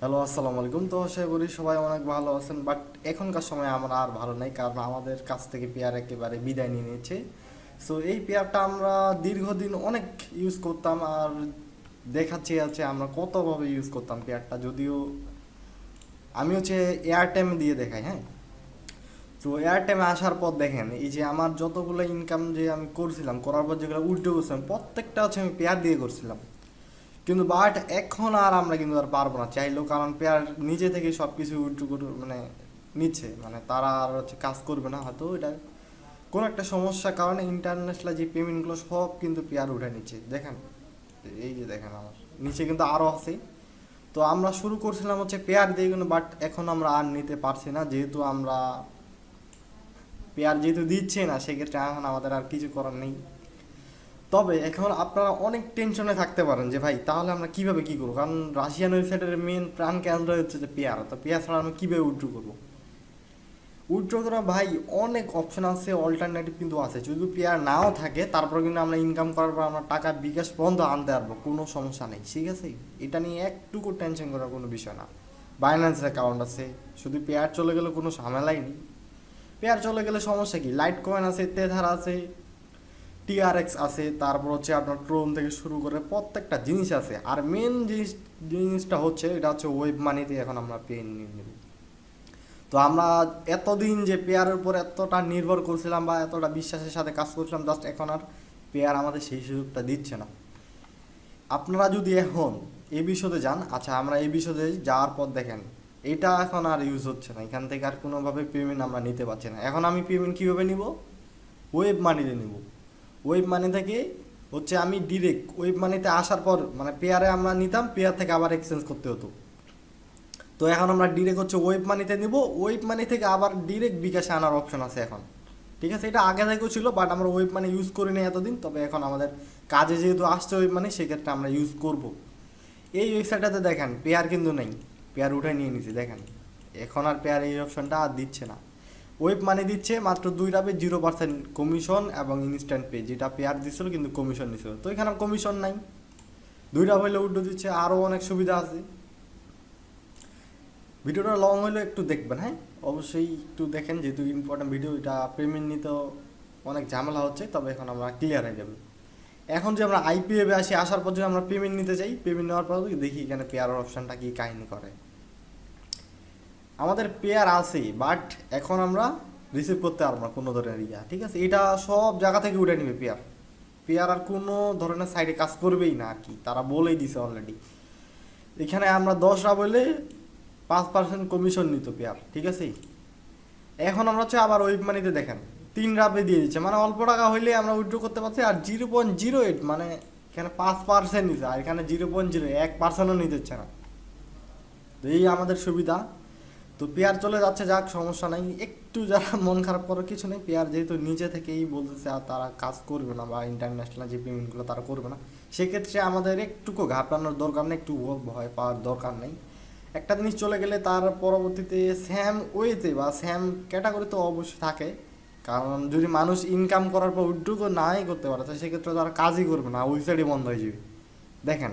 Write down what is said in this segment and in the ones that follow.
Hello আসসালামু আলাইকুম। তো আশা করি সবাই অনেক ভালো আছেন বাট এখনকার সময় আমরা আর ভালো নাই, কারণ আমাদের কাছ থেকে পেয়ার একেবারে বিদায় নিয়ে নিয়েছে। সো এই পেয়ারটা আমরা দীর্ঘদিন অনেক ইউজ করতাম আর দেখাচ্ছি আছে আমরা কতভাবে ইউজ করতাম পেয়ারটা, যদিও আমি হচ্ছে এয়ারটাইম দিয়ে দেখাই হ্যাঁ? তো এয়ারটাইমে আসার পর দেখেন, এই যে আমার যতগুলো ইনকাম যে আমি করছিলাম, করার পর যেগুলো উল্টে করছিলাম প্রত্যেকটা হচ্ছে আমি পেয়ার দিয়ে করছিলাম। কিন্তু বাট এখন আর আমরা কিন্তু আর পারব না। চাইলেও কারণ পেয়ার নিজে থেকে সব কিছু মানে নিচ্ছে। মানে তারা আর হচ্ছে কাজ করবে না। হয়তো এটা কোনো একটা সমস্যার কারণে ইন্টারন্যাশনাল যে পেমেন্টগুলো সব কিন্তু পেয়ার উঠে নিচ্ছে। দেখেন? এই যে দেখেন আমার। নিচে কিন্তু আরও আছে। তো আমরা শুরু করছিলাম হচ্ছে পেয়ার দিয়ে কিন্তু বাট এখন আমরা আর নিতে পারছি না। যেহেতু আমরা পেয়ার যেহেতু দিচ্ছে না, সেক্ষেত্রে এখন আমাদের আর কিছু করার নেই। তবে এখন আপনারা অনেক টেনশনে থাকতে পারেন যে, ভাই, তাহলে আমরা কীভাবে কি করব? কারণ রাশিয়ান ওয়েবসাইটের মেন প্রাণ কেন্দ্র হচ্ছে যে পেয়ার। তো পেয়ার ছাড়া আমরা কীভাবে উইথড্র করব? উইথড্র করা ভাই, অনেক অপশন আছে অল্টারনেটিভ কিন্তু আছে। যদি পেয়ার নাও থাকে, তারপর কিন্তু আমরা ইনকাম করার পর আমরা টাকা বিকাশ বন্ধ আনতে পারব, কোনো সমস্যা নেই। ঠিক আছে? এটা নিয়ে একটুকু টেনশন করার কোনো বিষয় না। বাইন্যান্স অ্যাকাউন্ট আছে। শুধু পেয়ার চলে গেলে কোনো ঝামেলাই নেই। পেয়ার চলে গেলে সমস্যা কি? লাইট কয়েন আছে তেধার আছে। টিআরএক্স আছে, তারপর হচ্ছে আপনার ট্রোন থেকে শুরু করে প্রত্যেকটা জিনিস আছে। আর মেন জিনিস, জিনিসটা হচ্ছে, এটা হচ্ছে ওয়েব মানিতে এখন আমরা পে নিয়ে নেব। তো আমরা এতদিন যে পেয়ারের উপর এতটা নির্ভর করছিলাম বা এতটা বিশ্বাসের সাথে কাজ করছিলাম জাস্ট এখন আর পেয়ার আমাদের সেই সুযোগটা দিচ্ছে না। আপনারা যদি এখন এই বিষয়ে যান আচ্ছা আমরা এই বিষয়ে যাওয়ার পর দেখেন, এটা এখন আর ইউজ হচ্ছে না। এখান থেকে আর কোনোভাবে পেমেন্ট আমরা নিতে পারছি না। এখন আমি পেমেন্ট কীভাবে নিব? ওয়েব মানিতে নিব। ওয়েব মানি থেকে হচ্ছে আমি ডিরেক্ট ওয়েব মানিতে আসার পর মানে পেয়ারে আমরা নিতাম পেয়ার থেকে আবার এক্সচেঞ্জ করতে হতো। তো এখন আমরা ডিরেক্ট হচ্ছে ওয়েব মানিতে নিব ওয়েব মানি থেকে আবার ডিরেক্ট বিকাশে আনার অপশন আছে এখন। ঠিক আছে? এটা আগে থেকেও ছিল বাট আমরা ওয়েব মানি ইউজ করি না এতদিন, তবে এখন আমাদের কাজে যেহেতু আসছে ওয়েব মানি, সেক্ষেত্রে আমরা ইউজ করব। এই ওয়েবসাইটটাতে দেখেন পেয়ার কিন্তু নেই। পেয়ার উঠে নিয়ে নিছি, দেখেন। এখন আর পেয়ার এই অপশনটা আর দিচ্ছে না। ওয়েব মানি দিচ্ছে মাত্র দুই রাবে জিরো পার্সেন্ট কমিশন এবং ইনস্ট্যান্ট পে যেটা পেয়ার দিচ্ছিল কিন্তু কমিশন নিছিল। তো এখানে কমিশন নাই। দুই রাব হইলে উল্টো দিচ্ছে আরও অনেক সুবিধা আছে। ভিডিওটা লং হইলে একটু দেখবেন হ্যাঁ? অবশ্যই একটু দেখেন, যেহেতু ইম্পর্টেন্ট ভিডিও এটা পেমেন্ট নিতে অনেক ঝামেলা হচ্ছে, তবে এখন আমরা ক্লিয়ার হয়ে যাবে। এখন যে আমরা আইপিএবে আসি, আসার পর যদি আমরা পেমেন্ট নিতে চাই পেমেন্ট নেওয়ার পর দেখি এখানে পেয়ারের অপশানটা কি কাহিনী করে। আমাদের পেয়ার আছে বাট এখন আমরা রিসিভ করতে পারব না কোনো ধরনের ইয়া, ঠিক আছে? এটা সব জায়গা থেকে উঠে নিবে পেয়ার পেয়ার আর কোনো ধরনের সাইডে কাজ করবেই না আর কি, তারা বলেই দিছে অলরেডি এখানে আমরা দশ রাব হইলে পাঁচ পার্সেন্ট কমিশন নিত পেয়ার ঠিক আছে? এখন আমরা হচ্ছে আবার ওয়েব মানিতে দেখেন, তিন রাবে দিয়ে দিচ্ছে মানে অল্প টাকা হইলে আমরা উইথড্র করতে পারছি আর জিরো পয়েন্ট জিরো এইট মানে এখানে পাঁচ পার্সেন্ট নিচ্ছে আর এখানে জিরো পয়েন্ট জিরো এক পার্সেন্টও নিতে হচ্ছে না। তো এই আমাদের সুবিধা। তো পেয়ার চলে যাচ্ছে, যাক, সমস্যা নাই। একটু যারা মন খারাপ করার কিছু নেই। পেয়ার যেহেতু নিজে থেকেই বলতেছে, আর তারা কাজ করবে না বা ইন্টারন্যাশনাল যে পেমেন্টগুলো তারা করবে না, সেক্ষেত্রে আমাদের একটুকু ঘাবড়ানোর দরকার নেই, একটু ভয় পাওয়ার দরকার নেই। একটা জিনিস চলে গেলে তার পরবর্তীতে স্যাম ওয়েতে বা স্যাম ক্যাটাগরি তো অবশ্যই থাকে। কারণ যদি মানুষ ইনকাম করার পর উদ্যোগ নাই করতে পারে, তো সেক্ষেত্রে তারা কাজই করবে না ওয়েবসাইটই বন্ধ হয়ে যাবে। দেখেন,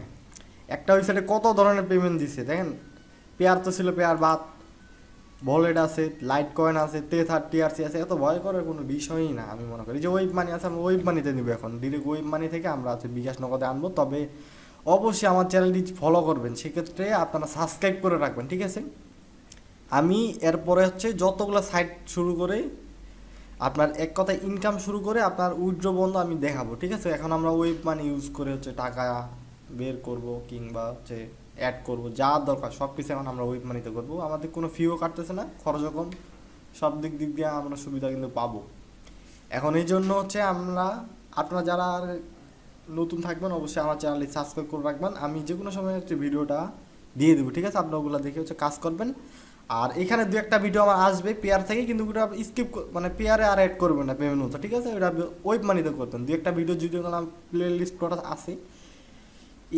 একটা ওয়েবসাইটে কত ধরনের পেমেন্ট দিচ্ছে দেখেন? পেয়ার তো ছিল পেয়ার বাদ বলেট আছে লাইট কয়েন আছে তেথার টিআরসি আছে, এত ভয় করার কোনো বিষয়ই না আমি মনে করি। যে ওয়েব মানি আছে, আমরা ওয়েব মানিতে নিব এখন। ডিরেক্ট ওয়েব মানি থেকে আমরা আছে বিকাশ নগদে আনব। তবে অবশ্যই আমার চ্যানেলটি ফলো করবেন। সেক্ষেত্রে আপনারা সাবস্ক্রাইব করে রাখবেন, ঠিক আছে? আমি এরপরে হচ্ছে যতগুলো সাইট শুরু করে, আপনার এক কথায় ইনকাম শুরু করে আপনার উইথড্র বন্ধ আমি দেখাবো, ঠিক আছে? এখন আমরা ওয়েব মানি ইউজ করে হচ্ছে টাকা বের করব কিংবা হচ্ছে অ্যাড করব, যা দরকার, সব কিছু এখন আমরা ওয়েব মানিতে করব। আমাদের কোনো ফিও কাটতেছে না, খরচও কম, সব দিক দিক দিয়ে আমরা সুবিধা কিন্তু পাবো। এখন এই জন্য হচ্ছে আমরা, আপনারা যারা নতুন থাকবেন, অবশ্যই আমার চ্যানেলটি সাবস্ক্রাইব করে রাখবেন। আমি যে কোনো সময় হচ্ছে ভিডিওটা দিয়ে দেবো, ঠিক আছে? আপনারা ওগুলো দেখে হচ্ছে কাজ করবেন। আর এখানে দু একটা ভিডিও আমার আসবে পেয়ার থেকে, কিন্তু ওটা স্কিপ মানে পেয়ারে আর অ্যাড করবেন না পেমেন্ট মতো, ঠিক আছে? ওটা ওয়েব মানিতে করতেন। দু একটা ভিডিও যদি প্লে লিস্ট করা আছে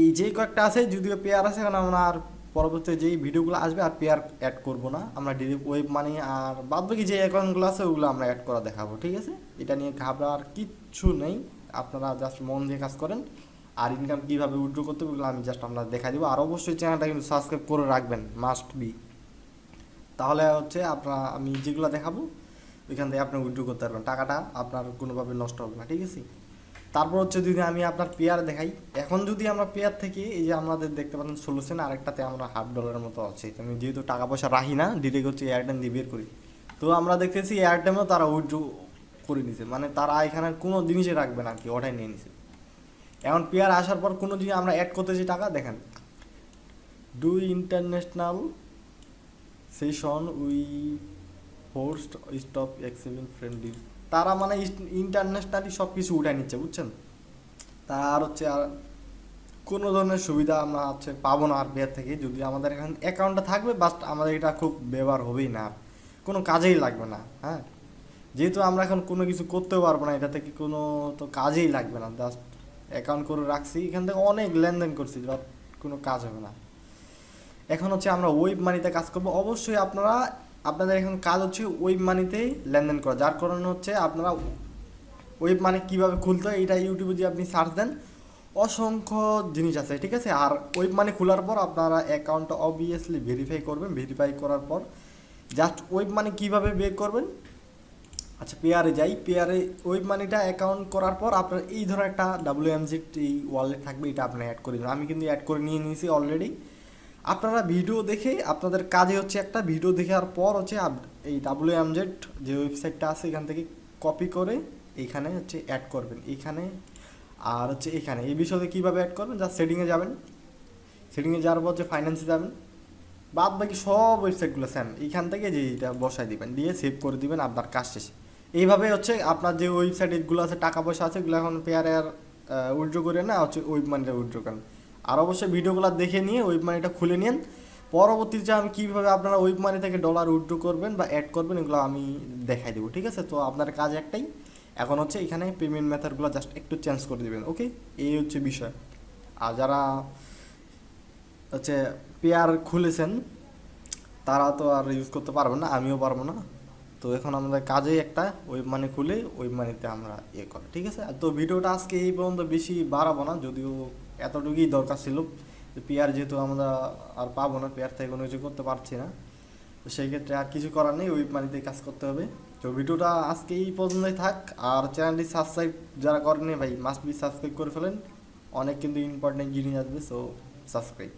এই যে কয়েকটা আছে, যদিও পেয়ার আছে কারণ আমরা আর পরবর্তী যেই ভিডিওগুলো আসবে, আর পেয়ার অ্যাড করব না। আমরা ডিরেক্ট ওয়েব মানি আর বাদ বাকি যে অ্যাকাউন্টগুলো আছে, ওগুলো আমরা অ্যাড করা দেখাবো, ঠিক আছে? এটা নিয়ে ঘাবড়ার কিচ্ছু নেই। আপনারা জাস্ট মন দিয়ে কাজ করেন। আর ইনকাম কীভাবে উইড্রো করতে হবে, ওগুলো আমি জাস্ট আমরা দেখাই দেবো। আর অবশ্যই চ্যানেলটা কিন্তু সাবস্ক্রাইব করে রাখবেন মাস্ট বি তাহলে হচ্ছে আপনার, আমি যেগুলো দেখাবো, ওইখান থেকে আপনি উইথড্র করতে পারবেন। টাকাটা আপনার কোনোভাবে নষ্ট হবে না, ঠিক আছে? তারপর হচ্ছে যদি আমি আপনার পেয়ার দেখাই, এখন যদি আমরা পেয়ার থেকে এই যে আমাদের দেখতে পাচ্ছেন সলিউশন আরেকটাতে আমরা হাফ ডলারের মতো আছে। আমি যেহেতু টাকা পয়সা রাখি না ডিরেক্ট হচ্ছে এয়ারটেম দিয়ে বের করি। তো আমরা দেখতেছি এয়ারটেমেও তারা উইথড্র করে নিছে। মানে তারা এখানে কোনো জিনিসই রাখবে না কি ওটাই নিয়ে নিছে। এখন পেয়ার আসার পর কোনো জিনিস আমরা অ্যাড করতেছি টাকা, দেখেন। Do international session we host stop এক্সেভিং friendly তারা মানে ইন্টারন্যাশনালি সব কিছু উঠায় নিচ্ছে, বুঝছেন? তারা আর হচ্ছে আর কোনো ধরনের সুবিধা আমরা হচ্ছে পাবো না আর পেয়ার থেকে। যদি আমাদের এখন অ্যাকাউন্টটা থাকবে বাট আমাদের এটা খুব ব্যবহার হবেই না। কোনো কাজেই লাগবে না হ্যাঁ? যেহেতু আমরা এখন কোনো কিছু করতেও পারব না, এটা থেকে কোনো তো কাজেই লাগবে না। জাস্ট অ্যাকাউন্ট করে রাখছি, এখান থেকে অনেক লেনদেন করছি কোনো কাজ হবে না। এখন হচ্ছে আমরা ওয়েব মানিতে কাজ করব। অবশ্যই আপনারা আপনাদের এখন কাজ হচ্ছে ওয়েব মানিতেই লেনদেন করা, যার কারণে হচ্ছে আপনারা ওয়েব মানি কীভাবে খুলতে হয় এটা ইউটিউবে যদি আপনি সার্চ দেন, অসংখ্য জিনিস আছে, ঠিক আছে? আর ওয়েব মানি খোলার পর আপনারা অ্যাকাউন্টটা অবভিয়াসলি ভেরিফাই করবেন ভেরিফাই করার পর জাস্ট ওয়েব মানি কীভাবে বের করবেন? আচ্ছা পেয়ারে যাই পেয়ারে ওয়েব মানিটা অ্যাকাউন্ট করার পর আপনার এই ধরনের একটা ডাব্লিউ এমজি এই ওয়ালেট থাকবে, এটা আপনি অ্যাড করে দেবেন। আমি কিন্তু অ্যাড করে নিয়ে নিয়েছি অলরেডি আপনারা ভিডিও দেখে আপনাদের কাজে হচ্ছে একটা ভিডিও দেখার পর হচ্ছে এই ডাব্লিউ এমজেড যে ওয়েবসাইটটা আছে, এখান থেকে কপি করে এইখানে হচ্ছে অ্যাড করবেন। এইখানে আর হচ্ছে এখানে। এই বিষয়ে কীভাবে অ্যাড করবেন? যা সেটিংয়ে যাবেন। সেটিংয়ে যাওয়ার পর যে ফাইন্যান্সে যাবেন। বাদ বাকি সব ওয়েবসাইটগুলো স্যাম এইখান থেকে যে এটা বসায় দিবেন। দিয়ে সেভ করে দিবেন আপনার কাজ শেষে। এইভাবে হচ্ছে আপনার যে ওয়েবসাইটগুলো আছে, টাকা পয়সা আছে, এগুলো এখন পেয়ারে আর উইথড্র করে না, হচ্ছে ওয়েব মানিটা উইড্রো করেন। আর অবশ্যই ভিডিওগুলো দেখে নিয়ে ওয়েব মানিটা খুলে নিন। পরবর্তীতে আমি কীভাবে আপনারা ওয়েব মানি থেকে ডলার উইথড্র করবেন বা অ্যাড করবেন, এগুলো আমি দেখাই দেবো, ঠিক আছে? তো আপনার কাজ একটাই। এখন হচ্ছে এখানে পেমেন্ট মেথডগুলো জাস্ট একটু চেঞ্জ করে দেবেন ওকে এই হচ্ছে বিষয়। আর যারা হচ্ছে পেয়ার খুলেছেন, তারা তো আর ইউজ করতে পারবেন না, আমিও পারব না। তো এখন আমাদের কাজেই একটা ওয়েব মানি খুলে ওয়েব মানিতে আমরা ইয়ে করি, ঠিক আছে? তো ভিডিওটা আজকে এই পর্যন্ত বেশি বাড়াবো না, যদিও এতটুকুই দরকার ছিল পেয়ার যেহেতু আমরা আর পাবো না পেয়ার থেকে কোনো কিছু করতে পারছি না। তো সেই ক্ষেত্রে আর কিছু করার নেই ওয়েব মানিতে কাজ করতে হবে। তো ভিডিওটা আজকে এই পর্যন্তই থাক। আর চ্যানেলটি সাবস্ক্রাইব যারা করেনি ভাই মাস্ট বি সাবস্ক্রাইব করে ফেলেন। অনেক কিন্তু ইম্পর্টেন্ট জিনিস আসবে সো সাবস্ক্রাইব